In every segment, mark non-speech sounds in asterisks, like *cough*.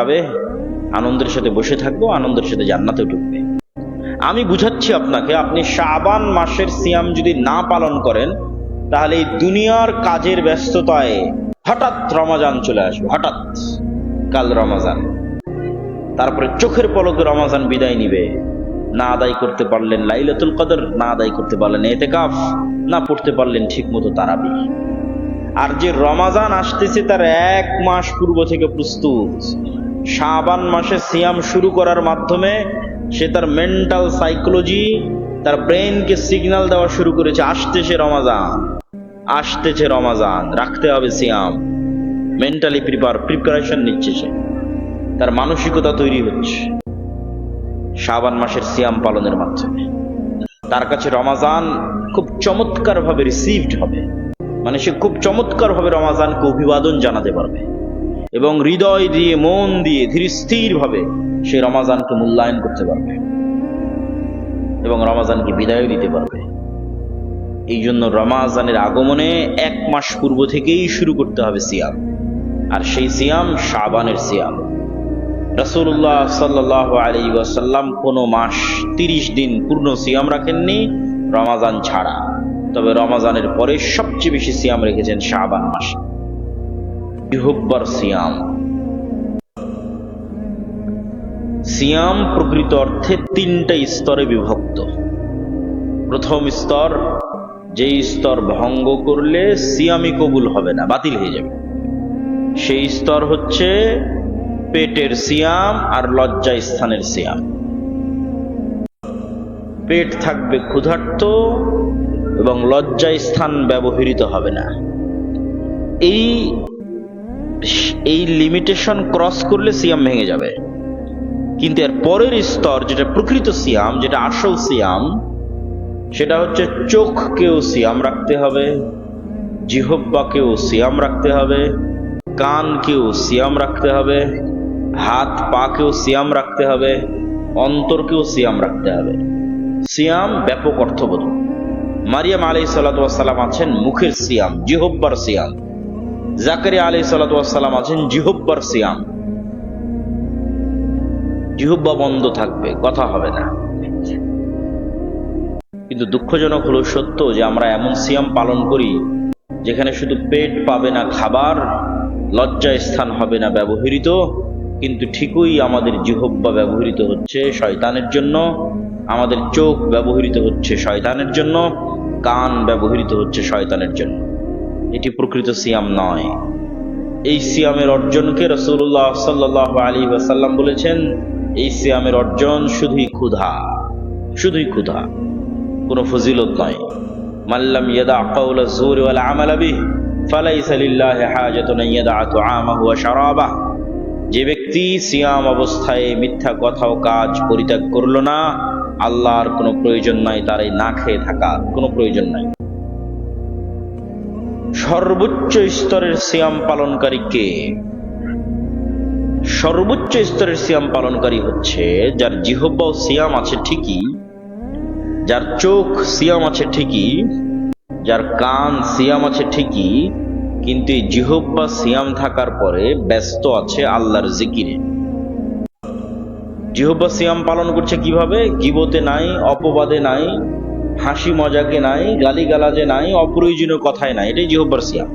খাবে আনন্দের সাথে বসে থাকব, আনন্দের সাথে জান্নাতে ঢুকবে। আমি বুঝাচ্ছি আপনাকে, আপনি শাবান মাসের সিয়াম যদি না পালন করেন, তাহলে এই দুনিয়ার কাজের ব্যস্ততায় হঠাৎ রমাজান চলে আসবে, হঠাৎ। কাল রমাজান। তারপরে চোখের পলকে রমাজান বিদায় নিবে। না আদায় করতে পারলেন লাইলাতুল কদর, না আদায় করতে পারলেন এতেকাফ, না পড়তে পারলেন ঠিক মতো তারাবি। আর যে রমাজান আসতেছে তার এক মাস পূর্ব থেকে প্রস্তুত। শাবান মাসে সিয়াম শুরু করার মাধ্যমে সে তার মেন্টাল সাইকোলজি তার ব্রেনকে সিগন্যাল দেওয়া শুরু করেছে, আসতেছে রমাজান আসতেছে রমাজান, রাখতে হবে সিয়াম। মেন্টালি প্রিপার প্রিপারেশন নিচ্ছে সে। তার মানসিকতা তৈরি হচ্ছে। শাবান মাসের সিয়াম পালনের মাধ্যমে। তার কাছে রমাজান খুব চমৎকার ভাবে রিসিভড হবে। মানে সে খুব চমৎকার ভাবে রমাজানকে অভিবাদন জানাতে পারবে। এবং হৃদয় দিয়ে, মন দিয়ে ধীর স্থির ভাবে সে রমাজানকে মূল্যায়ন করতে পারবে এবং রমাজানকে বিদায় দিতে পারবে। এই জন্য রমাজানের আগমনে এক মাস পূর্ব থেকেই শুরু করতে হবে সিয়াম। আর সেই সিয়াম শাবানের সিয়াম। রাসূলুল্লাহ সাল্লাহ আলী কোনো মাস তিরিশ দিন পূর্ণ সিয়াম রাখেননি, রমাজান ছাড়া। তবে রমাজানের পরে সবচেয়ে বেশি সিয়াম রেখেছেন শাবান মাসে। ইহুব্বার সিয়াম। সিয়াম প্রকৃত অর্থে তিনটা স্তরে বিভক্ত। প্রথম স্তর, যেই স্তর ভঙ্গ করলে সিয়ামই কবুল হবে না, বাতিল হয়ে যাবে। সেই স্তর হচ্ছে পেটের সিয়াম আর লজ্জা স্থানের সিয়াম। পেট থাকবে ক্ষুধার্ত এবং লজ্জা স্থান ব্যবহৃত হবে না। এই এই লিমিটেশন ক্রস করলে সিয়াম ভেঙে যাবে। কিন্তু এর পরের স্তর, যেটা প্রকৃত সিয়াম, যেটা আসল সিয়াম, সেটা হচ্ছে চোখকেও সিয়াম রাখতে হবে জিহব্বাকেও সিয়াম রাখতে হবে, কানকেও সিয়াম রাখতে হবে, হাত পাকেও সিয়াম রাখতে হবে, অন্তরকেও সিয়াম রাখতে হবে। সিয়াম ব্যাপক অর্থবোধ মারিয়াম আলাই সাল্লাম আছেন মুখের সিয়াম জিহব্বার সিয়াম। জাকারিয়া আলাই সাল্লাম আছেন জিহব্বার সিয়াম। জিহব্বা বন্ধ থাকবে, কথা হবে না। কিন্তু দুঃখজনক হলো সত্য যে আমরা এমন সিয়াম পালন করি যেখানে শুধু পেট পাবে না খাবার লজ্জা স্থান হবে না ব্যবহৃত, কিন্তু ঠিকই আমাদের জিহব্বা ব্যবহৃত হচ্ছে শয়তানের জন্য, আমাদের চোখ ব্যবহৃত হচ্ছে শয়তানের জন্য, কান ব্যবহৃত হচ্ছে শয়তানের জন্য। এটি প্রকৃত সিয়াম নয়। এই সিয়ামের অর্জনকে রসুল্লাহ সাল্লাহ আলী ওয়াসাল্লাম বলেছেন, এই সিয়ামের অর্জন শুধুই ক্ষুধা শুধুই ক্ষুধা, কোনো ফজিলত নয়। মাল্লাম ইয়াদা কাউলা জুর ওয়াল আমালা বিহ, ফালাইসা লিল্লাহি হাজাতুন ইয়াদা তুআমাহু ওয়া শারাবাহ। যে ব্যক্তি সিয়াম অবস্থায় মিথ্যা কথা ও কাজ পরিত্যাগ করল না, আল্লাহর কোনো প্রয়োজন নাই, তার এই না খেয়ে থাকা কোনো প্রয়োজন নাই। সর্বোচ্চ স্তরের সিয়াম পালনকারী কে? সর্বোচ্চ স্তরের সিয়াম পালনকারী হচ্ছে যার জিহব্বা সিয়াম আছে ঠিকই, যার চোখ সিয়াম আছে ঠিকই, যার কান সিয়াম আছে ঠিকই, কিন্তু এই জিহব্বা সিয়াম থাকার পরে ব্যস্ত আছে আল্লাহর জিকিরে। জিহব্বা সিয়াম পালন করছে কীভাবে? গিবতে নাই, অপবাদে নাই হাসি মজাকে নাই, গালিগালাজে নাই, অপ্রয়োজনীয় কথায় নাই। এটাই জিহব্বার সিয়াম।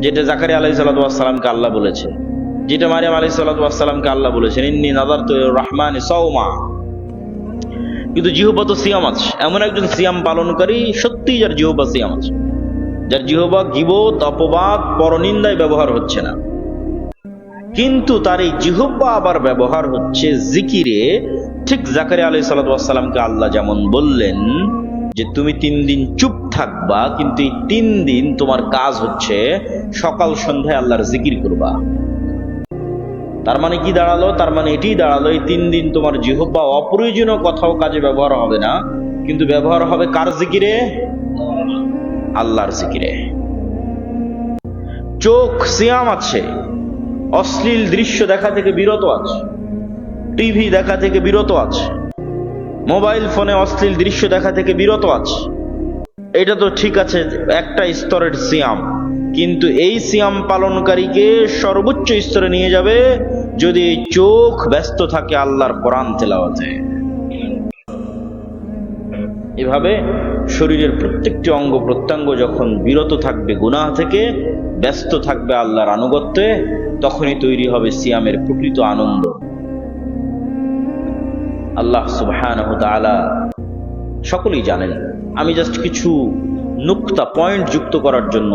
যেটা জাকারি আলাই সাল্লাতামকে আল্লাহ বলেছে। যেটা মারিয়াম আলাই সাল্লাতামকে আল্লাহ বলেছেন, ইন্নি নাদার তো রহমান সৌমা কিন্তু জিহবা তো সিয়াম আছে। এমন একজন সিয়াম পালনকারী সত্যি যার জিহবা সিয়াম আছে। যার জিহবা গিবত, অপবাদ, পরনিন্দায় ব্যবহার হচ্ছে না। কিন্তু তার এই জিহব্বা আবার ব্যবহার হচ্ছে জিকিরে। ঠিক জাকারি আলাই সাল্লামকে আল্লাহ যেমন বললেন যে তুমি তিন দিন চুপ থাকবা, কিন্তু এই তিন দিন তোমার কাজ হচ্ছে সকাল সন্ধ্যায় আল্লাহর জিকির করবা। তার মানে কি দাঁড়াল? তার মানে এটি দাঁড়াল, এই তিন দিন তোমার জিহব্বা অপ্রয়োজনীয় কথাও কাজে ব্যবহার হবে না, কিন্তু ব্যবহার হবে কার জিকিরে? আল্লাহর জিকিরে। চোখ সিয়াম আছে, অশ্লীল দৃশ্য দেখা থেকে বিরত আছে, টিভি দেখা থেকে বিরত আছে মোবাইল ফোনে অশ্লীল দৃশ্য দেখা থেকে বিরত আছে। এটা তো ঠিক আছে, একটা স্তরের সিয়াম। কিন্তু এই সিয়াম পালনকারীকে সর্বোচ্চ স্তরে নিয়ে যাবে যদি চোখ ব্যস্ত থাকে আল্লাহর কোরআন তেলাওয়াতে। এভাবে শরীরের প্রত্যেকটি অঙ্গ প্রত্যঙ্গ যখন বিরত থাকবে গুনাহ থেকে, ব্যস্ত থাকবে আল্লাহর আনুগত্যে, তখনই তৈরি হবে সিয়ামের প্রকৃত আনন্দ। আল্লাহ সুবহানাহু তাআলা সকলেই জানেন। আমি জাস্ট কিছু নুক্তা পয়েন্ট যুক্ত করার জন্য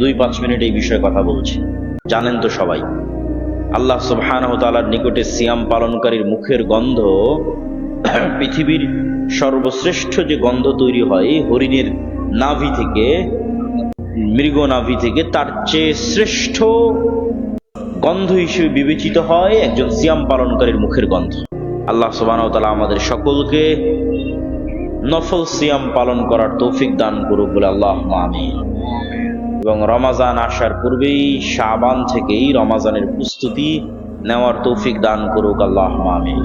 দুই পাঁচ মিনিট এই বিষয়ে কথা বলছি। জানেন তো সবাই, আল্লাহ সুবহানাহু তাআলার নিকটে সিয়াম পালনকারীর মুখের গন্ধ *clears throat* পৃথিবীর সর্বশ্রেষ্ঠ যে গন্ধ তৈরি হয়, হরিণের নাভি থেকে, মৃগ নাভি থেকে, তার চেয়ে শ্রেষ্ঠ গন্ধ হিসেবে বিবেচিত হয় একজন সিয়াম পালনকারীর মুখের গন্ধ। আল্লাহ সুবহানাহু তাআলা আমাদের সকলকে নফল সিয়াম পালন করার তৌফিক দান করুক বলে আল্লাহ মামি এবং রমাজান আসার পূর্বেই সাবান থেকেই রমাজানের প্রস্তুতি নেওয়ার তৌফিক দান করুক আল্লাহ আমিন।